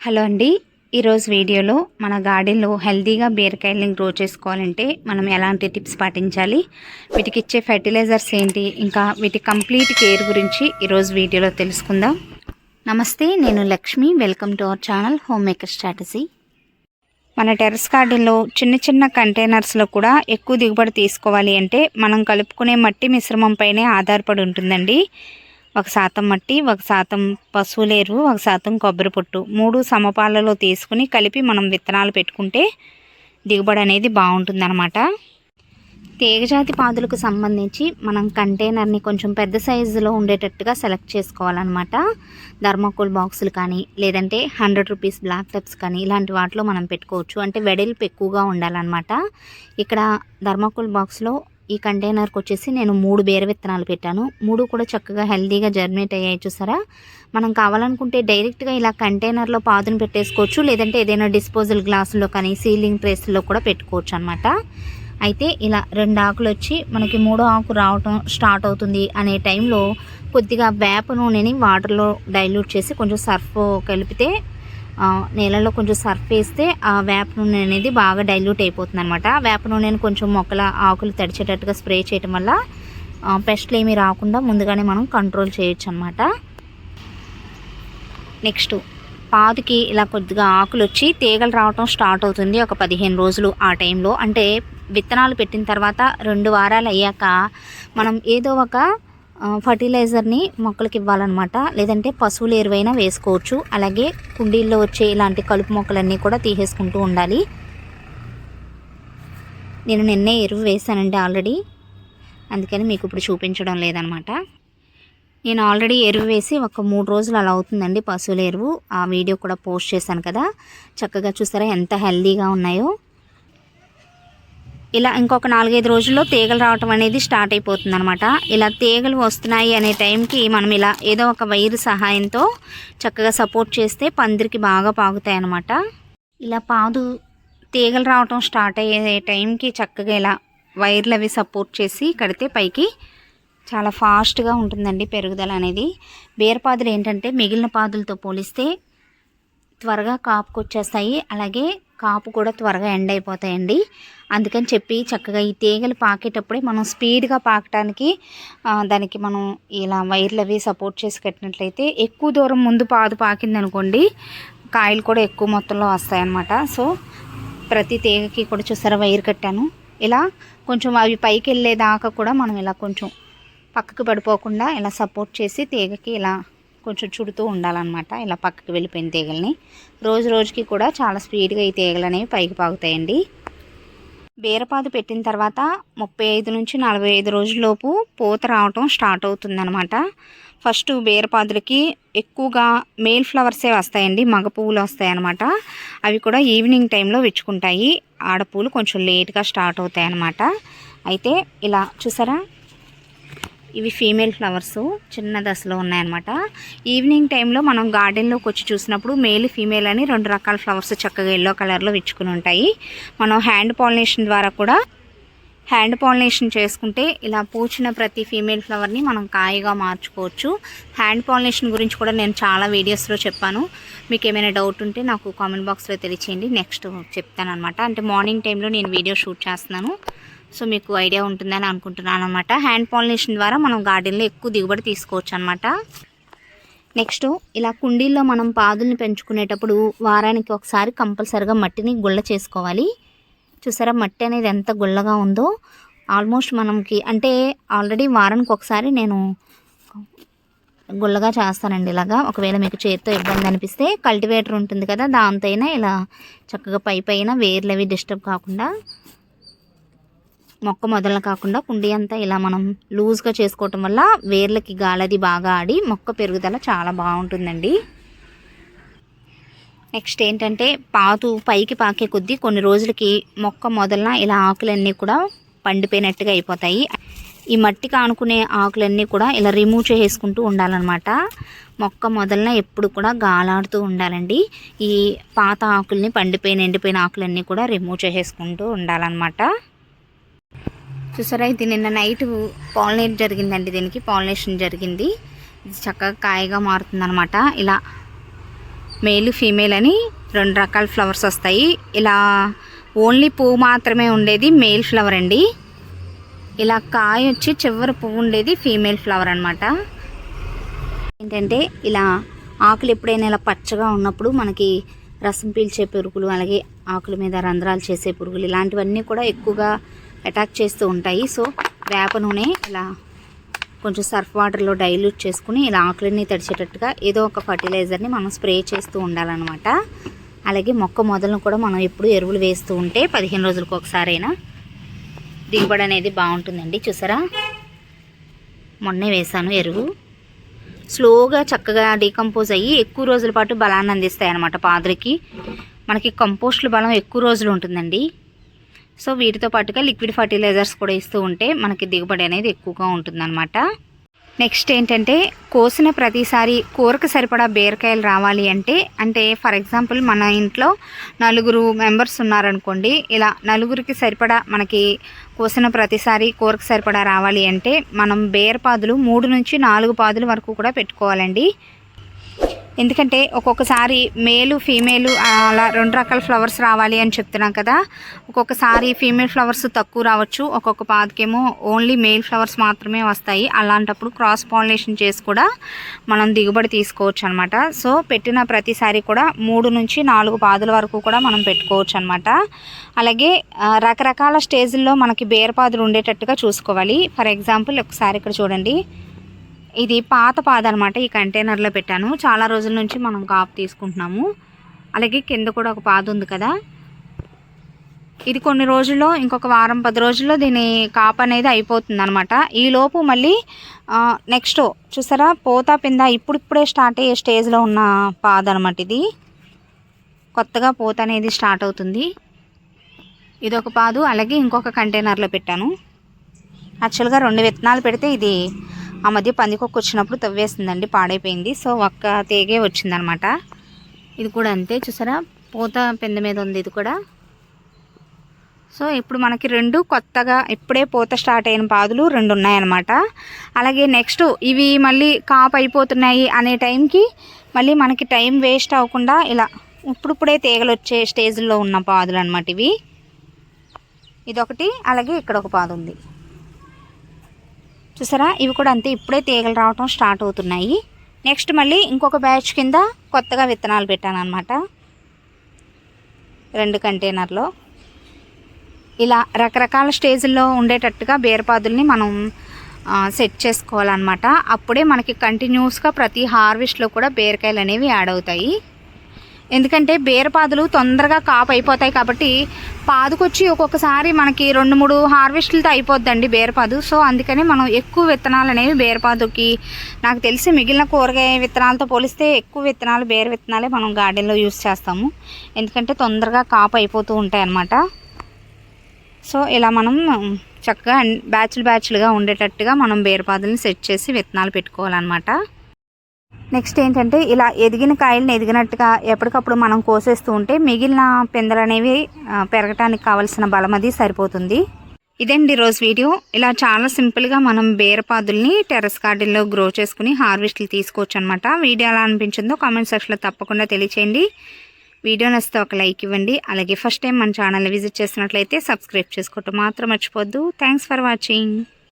Hello అండి. ఈరోజు వీడియోలో మన గార్డెన్లో హెల్తీగా బీరకాయలని గ్రో చేసుకోవాలంటే మనం ఎలాంటి టిప్స్ పాటించాలి? వీటికి ఇచ్చే ఫెర్టిలైజర్స్ ఏంటి? ఇంకా వీటి కంప్లీట్ కేర్ గురించి ఈరోజు వీడియోలో తెలుసుకుందాం. నమస్తే నేను Lakshmi. Welcome to our channel homemaker strategy మన టెర్రస్ గార్డెన్లో చిన్న చిన్న కంటైనర్స్లో కూడా ఎక్కువ దిగుబడి తీసుకోవాలి అంటే మనం కలుపుకునే మట్టి మిశ్రమం పైనే ఆధారపడి ఉంటుందండి. ఒక శాతం మట్టి ఒక శాతం పశువులేరు ఒక శాతం కొబ్బరి పొట్టు. మూడు సమపాలలో తీసుకుని కలిపి మనం విత్తనాలు పెట్టుకుంటే దిగుబడి అనేది బాగుంటుందన్నమాట. తీగజాతి పాదులకు సంబంధించి మనం కంటైనర్ని కొంచెం పెద్ద సైజులో ఉండేటట్టుగా సెలెక్ట్ చేసుకోవాలన్నమాట. ధర్మకోల్ బాక్సులు కానీ లేదంటే హండ్రెడ్ రూపీస్ బ్లాక్ టెప్స్ కానీ ఇలాంటి వాటిలో మనం పెట్టుకోవచ్చు. అంటే వెడల్పు ఎక్కువగా ఉండాలన్నమాట. ఇక్కడ ధర్మకోల్ బాక్స్లో ఈ కంటైనర్కి వచ్చేసి నేను మూడు బేర విత్తనాలు పెట్టాను. మూడు కూడా చక్కగా హెల్దీగా జర్మినేట్ అయ్యాయి చూసారా? మనం కావాలనుకుంటే డైరెక్ట్గా ఇలా కంటైనర్లో పాదును పెట్టేసుకోవచ్చు. లేదంటే ఏదైనా డిస్పోజల్ గ్లాసులో కానీ సీలింగ్ ట్రేస్లో కూడా పెట్టుకోవచ్చు అనమాట అయితే ఇలా రెండు ఆకులు వచ్చి మనకి మూడో ఆకు రావటం స్టార్ట్ అవుతుంది అనే టైంలో కొద్దిగా వేప నూనెని వాటర్లో డైల్యూట్ చేసి కొంచెం సర్ఫ్ కలిపితే నేలలో కొంచెం సర్ఫ్ వేస్తే ఆ వేప నూనె అనేది బాగా డైల్యూట్ అయిపోతుంది అనమాట వేప నూనెని కొంచెం మొక్కల ఆకులు తడిచేటట్టుగా స్ప్రే చేయటం వల్ల పెస్ట్లు ఏమీ రాకుండా ముందుగానే మనం కంట్రోల్ చేయొచ్చు అనమాట నెక్స్ట్ పాదుకి ఇలా కొద్దిగా ఆకులు వచ్చి తీగలు రావటం స్టార్ట్ అవుతుంది ఒక పదిహేను రోజులు ఆ టైంలో అంటే విత్తనాలు పెట్టిన తర్వాత రెండు వారాలు అయ్యాక మనం ఏదో ఒక ఫర్టిలైజర్ని మొక్కలకి ఇవ్వాలన్నమాట. లేదంటే పశువుల ఎరువైనా వేసుకోవచ్చు. అలాగే కుండీల్లో వచ్చే ఇలాంటి కలుపు మొక్కలన్నీ కూడా తీసేసుకుంటూ ఉండాలి. నేను నిన్నే ఎరువు వేసానండి ఆల్రెడీ. అందుకని మీకు ఇప్పుడు చూపించడం లేదనమాట నేను ఆల్రెడీ ఎరువు వేసి ఒక మూడు రోజులు అలా అవుతుందండి పశువుల ఎరువు. ఆ వీడియో కూడా పోస్ట్ చేశాను కదా. చక్కగా చూసారా ఎంత హెల్దీగా ఉన్నాయో. ఇలా ఇంకొక నాలుగైదు రోజుల్లో తీగలు రావటం అనేది స్టార్ట్ అయిపోతుంది అనమాట ఇలా తీగలు వస్తున్నాయి అనే టైంకి మనం ఇలా ఏదో ఒక వైరు సహాయంతో చక్కగా సపోర్ట్ చేస్తే పందిరికి బాగా పాగుతాయి అనమాట ఇలా పాదు తీగలు రావటం స్టార్ట్ అయ్యే టైంకి చక్కగా ఇలా వైర్లు అవి సపోర్ట్ చేసి కడితే పైకి చాలా ఫాస్ట్గా ఉంటుందండి పెరుగుదల అనేది. బీరపాదులు ఏంటంటే మిగిలిన పాదులతో పోలిస్తే త్వరగా కాపుకొచ్చేస్తాయి. అలాగే కాపు కూడా త్వరగా ఎండ్ అయిపోతాయండి. అందుకని చెప్పి చక్కగా ఈ తీగలు పాకేటప్పుడే మనం స్పీడ్గా పాకటానికి దానికి మనం ఇలా వైర్లు అవి సపోర్ట్ చేసి కట్టినట్లయితే ఎక్కువ దూరం ముందు పాదు పాకింది అనుకోండి కాయలు కూడా ఎక్కువ మొత్తంలో వస్తాయన్నమాట. సో ప్రతి తీగకి కూడా చూసారా వైర్ కట్టాను. ఇలా కొంచెం అవి పైకి వెళ్ళేదాకా కూడా మనం ఇలా కొంచెం పక్కకు పడిపోకుండా ఇలా సపోర్ట్ చేసి తీగకి ఇలా కొంచెం చుడుతూ ఉండాలన్నమాట. ఇలా పక్కకి వెళ్ళిపోయిన తీగల్ని. రోజు రోజుకి కూడా చాలా స్పీడ్గా ఈ తీగలు అనేవి పైకి పాగుతాయండి. బీరపాదు పెట్టిన తర్వాత ముప్పై ఐదు నుంచి నలభై ఐదు రోజుల్లోపు పూత రావటం స్టార్ట్ అవుతుందన్నమాట. ఫస్ట్ బీరపాదులకి ఎక్కువగా మేల్ ఫ్లవర్సే వస్తాయండి. మగ పువ్వులు వస్తాయన్నమాట. అవి కూడా ఈవినింగ్ టైంలో విచ్చుకుంటాయి. ఆడపూలు కొంచెం లేట్గా స్టార్ట్ అవుతాయి అన్నమాట అయితే ఇలా చూసారా? ఇవి ఫీమేల్ ఫ్లవర్స్. చిన్న దశలో ఉన్నాయన్నమాట. ఈవినింగ్ టైంలో మనం గార్డెన్లోకి వచ్చి చూసినప్పుడు మేల్ ఫీమేల్ అని రెండు రకాల ఫ్లవర్స్ చక్కగా ఎల్లో కలర్లో విచ్చుకుని ఉంటాయి. మనం హ్యాండ్ పాలినేషన్ ద్వారా కూడా హ్యాండ్ పాలినేషన్ చేసుకుంటే ఇలా పూచిన ప్రతి ఫీమేల్ ఫ్లవర్ని మనం కాయగా మార్చుకోవచ్చు. హ్యాండ్ పాలినేషన్ గురించి కూడా నేను చాలా వీడియోస్లో చెప్పాను. మీకు ఏమైనా డౌట్ ఉంటే నాకు కామెంట్ బాక్స్లో తెలియచేయండి. నెక్స్ట్ చెప్తాను అనమాట అంటే మార్నింగ్ టైంలో నేను వీడియో షూట్ చేస్తున్నాను. సో మీకు ఐడియా ఉంటుందని అనుకుంటున్నాను అనమాట హ్యాండ్ పాలినేషన్ ద్వారా మనం గార్డెన్లో ఎక్కువ దిగుబడి తీసుకోవచ్చు అనమాట నెక్స్ట్ ఇలా కుండీల్లో మనం పాదుల్ని పెంచుకునేటప్పుడు వారానికి ఒకసారి కంపల్సరిగా మట్టిని గుళ్ళ చేసుకోవాలి. చూసారా మట్టి అనేది ఎంత గుల్లగా ఉందో? ఆల్మోస్ట్ మనకి అంటే ఆల్రెడీ వారానికి ఒకసారి నేను గుల్లగా చేస్తానండి ఇలాగా. ఒకవేళ మీకు చేతితో ఇబ్బంది అనిపిస్తే కల్టివేటర్ ఉంటుంది కదా దాంతో అయినా ఇలా చక్కగా పై పైన వేర్లు అవి డిస్టర్బ్ కాకుండా మొక్క మొదలు కాకుండా కుండీ అంతా ఇలా మనం లూజ్గా చేసుకోవటం వల్ల వేర్లకి గాలది బాగా ఆడి మొక్క పెరుగుదల చాలా బాగుంటుందండి. నెక్స్ట్ ఏంటంటే పాతు పైకి పాకే కొద్దీ కొన్ని రోజులకి మొక్క మొదలన ఇలా ఆకులన్నీ కూడా పండిపోయినట్టుగా అయిపోతాయి. ఈ మట్టికి ఆనుకునే ఆకులన్నీ కూడా ఇలా రిమూవ్ చేసుకుంటూ ఉండాలన్నమాట. మొక్క మొదలన ఎప్పుడు కూడా గాలాడుతూ ఉండాలండి. ఈ పాత ఆకుల్ని పండిపోయిన ఎండిపోయిన ఆకులన్నీ కూడా రిమూవ్ చేసేసుకుంటూ ఉండాలన్నమాట. చూసారా? ఇది నిన్న నైట్ పాలినేట్ జరిగిందండి దీనికి. పాలినేషన్ జరిగింది. ఇది చక్కగా కాయగా మారుతుందనమాట ఇలా మేల్ ఫీమేల్ అని రెండు రకాల ఫ్లవర్స్ వస్తాయి. ఇలా ఓన్లీ పువ్వు మాత్రమే ఉండేది మేల్ ఫ్లవర్ అండి. ఇలా కాయ వచ్చి చివరి పువ్వు ఉండేది ఫీమేల్ ఫ్లవర్ అనమాట ఏంటంటే ఇలా ఆకులు ఎప్పుడైనా ఇలా పచ్చగా ఉన్నప్పుడు మనకి రసం పీల్చే పురుగులు అలాగే ఆకుల మీద రంధ్రాలు చేసే పురుగులు ఇలాంటివన్నీ కూడా ఎక్కువగా అటాక్ చేస్తూ ఉంటాయి. సో వేప నూనె ఇలా కొంచెం సర్ఫ్ వాటర్లో డైల్యూట్ చేసుకుని ఇలా ఆకులన్నీ తడిచేటట్టుగా ఏదో ఒక ఫర్టిలైజర్ని మనం స్ప్రే చేస్తూ ఉండాలన్నమాట. అలాగే మొక్క మొదలను కూడా మనం ఎప్పుడు ఎరువులు వేస్తూ ఉంటే పదిహేను రోజులకు ఒకసారైనా దిగుబడి అనేది బాగుంటుందండి. చూసారా? మొన్నే వేసాను ఎరువు. స్లోగా చక్కగా డీకంపోజ్ అయ్యి ఎక్కువ రోజుల పాటు బలాన్ని అందిస్తాయి అన్నమాట పాదులకి. మనకి కంపోస్ట్ల బలం ఎక్కువ రోజులు ఉంటుందండి. సో వీటితో పాటుగా లిక్విడ్ ఫర్టిలైజర్స్ కూడా ఇస్తూ ఉంటే మనకి దిగుబడి అనేది ఎక్కువగా ఉంటుందన్నమాట. నెక్స్ట్ ఏంటంటే కోసిన ప్రతిసారి కూరకు సరిపడా బీరకాయలు రావాలి అంటే అంటే ఫర్ ఎగ్జాంపుల్ మన ఇంట్లో నలుగురు మెంబర్స్ ఉన్నారనుకోండి ఇలా నలుగురికి సరిపడా మనకి కోసిన ప్రతిసారి కూరకు సరిపడా రావాలి అంటే మనం బీరపాదులు మూడు నుంచి నాలుగు పాదుల వరకు కూడా పెట్టుకోవాలండి. ఎందుకంటే ఒక్కొక్కసారి మేలు ఫీమేలు అలా రెండు రకాల ఫ్లవర్స్ రావాలి అని చెప్తున్నాం కదా. ఒక్కొక్కసారి ఫీమేల్ ఫ్లవర్స్ తక్కువ రావచ్చు. ఒక్కొక్క పాదకేమో ఓన్లీ మేల్ ఫ్లవర్స్ మాత్రమే వస్తాయి. అలాంటప్పుడు క్రాస్ పాలినేషన్ చేసి కూడా మనం దిగుబడి తీసుకోవచ్చు అనమాట సో పెట్టిన ప్రతిసారి కూడా మూడు నుంచి నాలుగు పాదుల వరకు కూడా మనం పెట్టుకోవచ్చు అనమాట అలాగే రకరకాల స్టేజ్ల్లో మనకి బేరపాదులు ఉండేటట్టుగా చూసుకోవాలి. ఫర్ ఎగ్జాంపుల్ ఒకసారి ఇక్కడ చూడండి. ఇది పాత పాద అనమాట ఈ కంటైనర్లో పెట్టాను. చాలా రోజుల నుంచి మనం కాపు తీసుకుంటున్నాము. అలాగే కింద కూడా ఒక పాద ఉంది కదా. ఇది కొన్ని రోజుల్లో ఇంకొక వారం పది రోజుల్లో దీని కాపు అనేది అయిపోతుంది అనమాట ఈలోపు మళ్ళీ నెక్స్ట్ చూసారా? పోతా పింద ఇప్పుడిప్పుడే స్టార్ట్ అయ్యే స్టేజ్లో ఉన్న పాద అనమాట ఇది. కొత్తగా పోత అనేది స్టార్ట్ అవుతుంది. ఇది ఒక పాదు. అలాగే ఇంకొక కంటైనర్లో పెట్టాను. యాక్చువల్గా రెండు విత్తనాలు పెడితే ఇది ఆ మధ్య పందికొక్క వచ్చినప్పుడు తవ్వేసిందండి పాడైపోయింది. సో ఒక్క తేగే వచ్చిందనమాట. ఇది కూడా అంతే చూసారా? పూత పెంద మీద ఉంది ఇది కూడా. సో ఇప్పుడు మనకి రెండు కొత్తగా ఇప్పుడే పూత స్టార్ట్ అయిన పాదులు రెండు ఉన్నాయన్నమాట. అలాగే నెక్స్ట్ ఇవి మళ్ళీ కాపు అయిపోతున్నాయి అనే టైంకి మళ్ళీ మనకి టైం వేస్ట్ అవ్వకుండా ఇలా ఇప్పుడిప్పుడే తీగలు వచ్చే స్టేజ్లో ఉన్న పాదులు అనమాట ఇవి. ఇదొకటి అలాగే ఇక్కడ ఒక పాదు ఉంది. చూసారా? ఇవి కూడా అంతే ఇప్పుడే తీగలు రావటం స్టార్ట్ అవుతున్నాయి. నెక్స్ట్ మళ్ళీ ఇంకొక బ్యాచ్ కింద కొత్తగా విత్తనాలు పెట్టాను అనమాట రెండు కంటైనర్లో. ఇలా రకరకాల స్టేజుల్లో ఉండేటట్టుగా బీరపాదుల్ని మనం సెట్ చేసుకోవాలన్నమాట. అప్పుడే మనకి కంటిన్యూస్గా ప్రతి హార్వెస్ట్లో కూడా బీరకాయలు అనేవి యాడ్ అవుతాయి. ఎందుకంటే బీరపాదులు తొందరగా కాపు అయిపోతాయి కాబట్టి పాదుకొచ్చి ఒక్కొక్కసారి మనకి రెండు మూడు హార్వెస్ట్లతో అయిపోద్దండి బీరపాదు. సో అందుకని మనం ఎక్కువ విత్తనాలు అనేవి బీరపాదుకి నాకు తెలిసి మిగిలిన కూరగాయ విత్తనాలతో పోలిస్తే ఎక్కువ విత్తనాలు బీర విత్తనాలే మనం గార్డెన్లో యూస్ చేస్తాము. ఎందుకంటే తొందరగా కాపు అయిపోతూ ఉంటాయి అన్నమాట. సో ఇలా మనం చక్కగా బ్యాచ్లు బ్యాచ్లుగా ఉండేటట్టుగా మనం బీరపాదుల్ని సెట్ చేసి విత్తనాలు పెట్టుకోవాలన్నమాట. నెక్స్ట్ ఏంటంటే ఇలా ఎదిగిన కాయలను ఎదిగినట్టుగా ఎప్పటికప్పుడు మనం కోసేస్తూ ఉంటే మిగిలిన పిందలు అనేవి పెరగటానికి కావలసిన బలం అది సరిపోతుంది. ఇదండి రోజు వీడియో. ఇలా చాలా సింపుల్గా మనం బేరపాదుల్ని టెర్రస్ గార్డెన్లో గ్రో చేసుకుని హార్వెస్ట్లు తీసుకోవచ్చు అనమాట వీడియో ఎలా అనిపించిందో కామెంట్ సెక్షన్లో తప్పకుండా తెలియచేయండి. వీడియో నచ్చితే ఒక లైక్ ఇవ్వండి. అలాగే ఫస్ట్ టైం మన ఛానల్ని విజిట్ చేసినట్లయితే సబ్స్క్రైబ్ చేసుకోవటం మాత్రం మర్చిపోద్దు థ్యాంక్స్ ఫర్ వాచింగ్.